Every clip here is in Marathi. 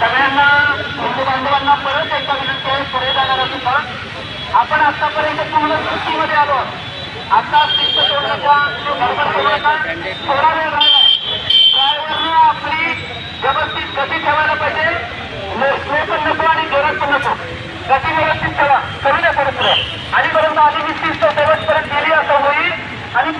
सगळ्यांना हिंदू बांधवांना परत एकदा विनंती आहे पुढे जाणार असून आपण आतापर्यंत पूर्ण सुट्टीमध्ये आलो आता शिस्त सोडण्याचा जो गडबड सोडायचा थोडा वेळ राहिला ड्रायव्हरने आपली व्यवस्थित गती ठेवायला पाहिजे. स्लो पण नको आणि जोरात पण नको. गती व्यवस्थित ठेवा. करू द्या परत आणि परंतु आधी मी शिस्त शेवटपर्यंत गेली असं होईल. आणि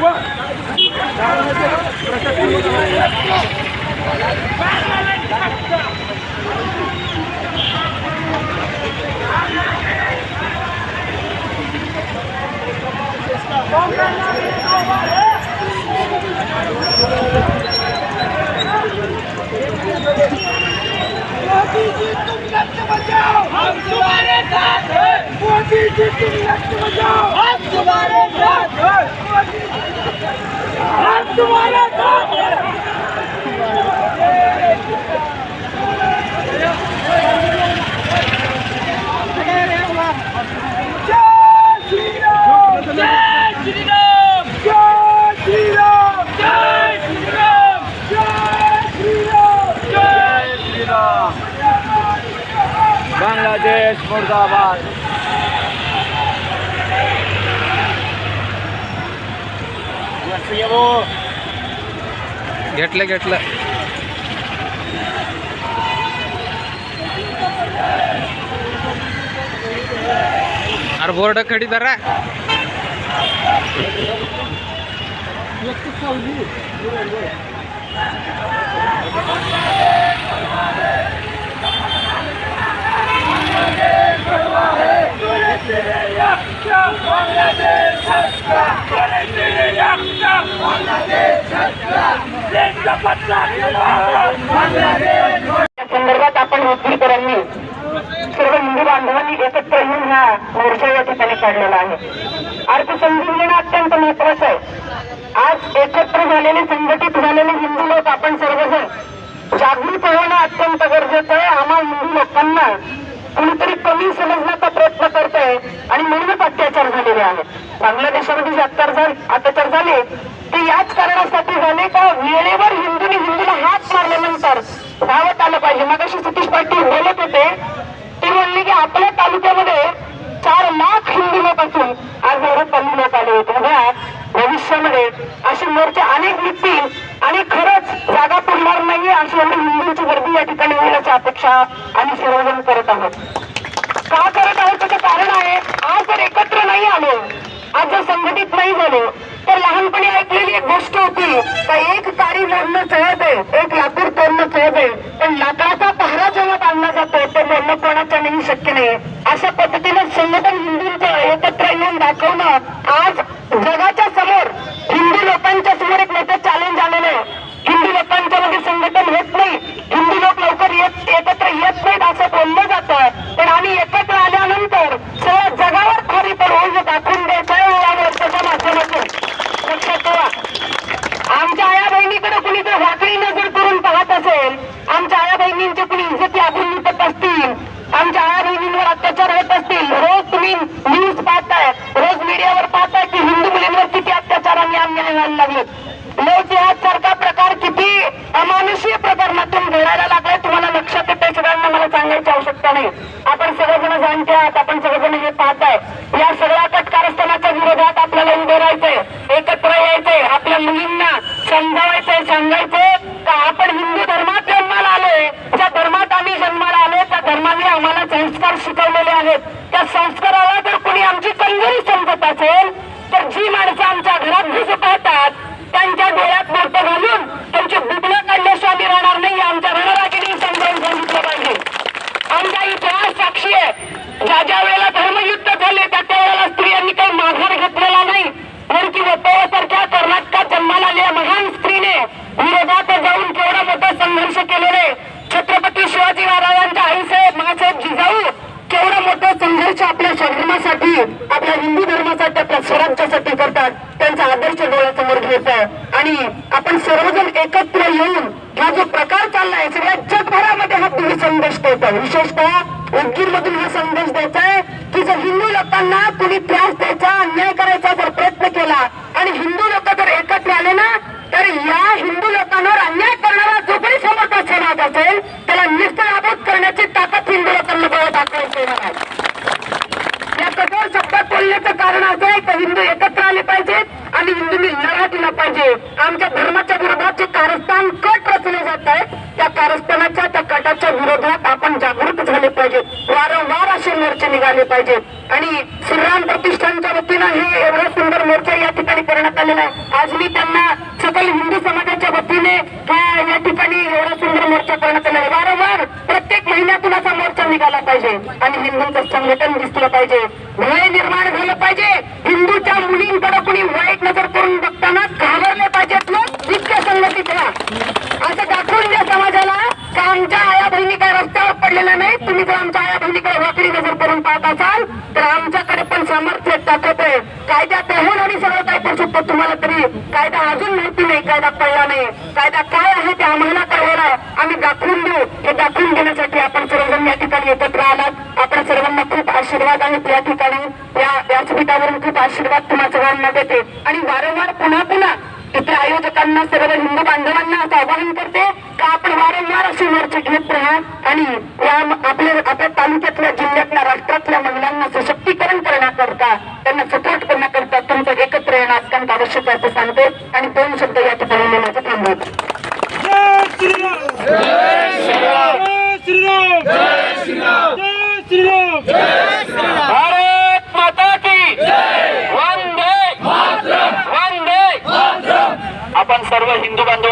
Wah! तुम्हारे साथ हैं मोदी जी तुम लक्ष्य हम तुम्हारे साथ हैं मोदी जी हम तुम्हारे साथ हैं जय श्री राम जय श्री राम जय श्री राम जय श्री राम जय श्री राम जय श्री राम बांग्लादेश मुर्दाबाद. घेतलं घेतलं. अरे बोर्ड खडी धरा संदर्भात आपण उद्दीकरांनी सर्व हिंदू बांधवांनी एकत्र येऊन हा मोर्चा या ठिकाणी काढलेला आहे. अर्थ समजून घेणं अत्यंत महत्वाचं आहे. आज एकत्र झालेले संघटित झालेले हिंदू लोक आपण सर्वजण जागृत होणं अत्यंत गरजेचं आहे. आम्हा हिंदू लोकांना कुणीतरी कमी करण्याचा प्रयत्न करत आहे आणि म्हणूनच अत्याचार झालेले आहेत. बांगलादेशामध्ये जे अत्याचार अत्याचार झाले ते याच कारणासाठी झाले का वेळेवर हिंदूने हिंदूला हात मारल्यानंतर धावत आलं पाहिजे. मगाशी सतीश पाटील बोलत होते. ते म्हणले की आपल्या तालुक्यामध्ये चार लाख हिंदू लोक असून आज एवढे कमी लोक आले होते. उद्या भविष्यामध्ये असे मोर्चे अनेक निघतील आणि खरंच जागा पुरणार नाहीये अशी एवढी हिंदूंची गर्दी या ठिकाणी होण्याची अपेक्षा आम्ही सर्वजण करत आहोत. का करत आहोत त्याचं कारण आहे? आज जर एकत्र नाही आलो. आज जर संघटित नाही झालो तर लहानपणी ऐकलेली एक गोष्ट होती का एक तारी लढणं सहज आहे एक लाकूड तोडणं सहज आहे पण लाकडाचा पहारा जेव्हा बांधला जातो तो बोलणं कोणाच्या नाही शक्य नाही अशा पद्धतीनं संघटन हिंदूंचं एकत्र येऊन दाखवणं आज जगाच्या समोर हिंदू लोकांच्या समोर एक मोठं चॅलेंज आलेलं आहे हिंदू लोकांच्या मध्ये संघटन होत नाही हिंदू लोक लवकर येत एकत्र येत नाहीत असं बोललं जातं पण आम्ही एकत्र आल्यानंतर सर्व जगावर खरी तर रोज दाखवून द्यायचं आहे या मोर्चाच्या माध्यमातून मुलींवर अत्याचार होत असतील रोज तुम्ही न्यूज पाहताय रोज मीडियावर पाहताय की हिंदू मुलींवर किती अत्याचार आणि अन्याय व्हायला लागलेत. लव जिहाद सारखा प्रकार किती अमानुषीय प्रकरणातून घडायला लागलाय तुम्हाला लक्षात येते सगळ्यांना मला सांगायची आवश्यकता नाही. आपण सगळेजण जाणते आहात आपण सगळेजण हे पाहताय. या सगळ्या कटकारस्थानाच्या विरोधात आपल्याला उभे राहायचंय एकत्र यायचंय आपल्या मुलींना समजावायचंय सांगायचंय का आपण हिंदू धर्मात जन्माला आलोय ज्या धर्मात आम्ही जन्माला आलोय त्या धर्माने आम्हाला संस्कार शिकवलेले आहेत. त्या संस्काराला जर कोणी आमची कंजरी समजत असेल तर जी माणसं आमच्या घरात घुसत येतात त्यांच्या डोळ्यात मोठं घालून त्यांची बुबलं काढल्याशिवाय आम्ही राहणार नाही आमच्या रणरागिणी समजावून सांगितलं पाहिजे. आमचा इतिहास साक्षी आहे. ज्या ज्या वेळेला धर्मयुद्ध झाले त्या आमच्यासाठी करतात. त्यांचा आदर्श डोळ्यासमोर घेत आणि आपण सर्वजण एकत्र येऊन हा जो प्रकार चाललाय सगळ्या जगभरामध्ये हा तुम्ही संदेश देतो विशेषतः उदगीर मधून हा संदेश द्यायचा आहे की जर हिंदू लोकांना कुणी त्रास द्यायचा अन्याय करायचा जर प्रयत्न केला आणि हिंदू लोक जर एकत्र आले ना तर या हिंदू लोकांवर अन्याय करणारा जो कोणी समोरचा समाज असेल त्याला निस्तराभूत करण्याची ताकद हिंदू लोकांना बळ दाखवायची येणार आहे या कठोर शब्दात बोलण्याचं कारण असं आहे की हिंदू एकत्र पाहिजेत आणि हिंदूंनी लढा दिला पाहिजे. आमच्या धर्माच्या विरोधात जे कारस्थान कट रचले जात आहेत त्या कारस्थानाच्या त्या कटाच्या विरोधात आपण जागृत झाले पाहिजेत वारंवार असे मोर्चे निघाले पाहिजेत आणि श्रीराम प्रतिष्ठानच्या वतीनं हे एवढा सुंदर मोर्चा या ठिकाणी करण्यात आलेला आहे. आज मी त्यांना सकल हिंदू समाजाच्या वतीने या ठिकाणी एवढा सुंदर मोर्चा करण्यात आला आहे. वारंवार प्रत्येक महिन्यातून असा मोर्चा निघाला पाहिजे. आणि हिंदूंचं संघटन दिसलं पाहिजे. भय निर्माण झालं पाहिजे. हिंदूच्या मुलींकडे कुणी वाईट नजर करून बघताना घाबरले पाहिजेत लोक इतके संघटित व्हा असं दाखवून द्या समाजाला का आमच्या आया बहिणी काय रस्त्यावर पडलेल्या नाही तुम्ही जर आमच्या आया बहिणीकडे वाकडी नजर करून पाहत असाल तर आमच्याकडे पण सामर्थ्य ताकद तुम्हाला तरी कायदा अजून माहिती नाही कायदा कळला नाही. कायदा काय आहे ते आम्हाला कळवला आम्ही दाखवून देऊ. हे दाखवून देण्यासाठी आपण सर्वजण या ठिकाणी एकत्र आलात. आपण सर्वांना खूप आशीर्वाद आहेत या ठिकाणी. या व्यासपीठावरून खूप आशीर्वाद तुम्हा सर्वांना देते. आणि वारंवार पुन्हा पुन्हा इतर आयोजकांना सर्व हिंदू बांधवांना असं आवाहन करते का आपण वारंवार असे मोर्चे घेत राहा आणि या आपल्या आपल्या तालुक्यातल्या जिल्ह्यातल्या राष्ट्रातल्या महिलांना सशक्तीकरण करण्याकरता त्यांना सपोर्ट करण्याकरता अत्यंत आवश्यक असं सांगतो आणि दोन शब्द या ठिकाणी मी माझं थांबवत आपण सर्व हिंदू बांधव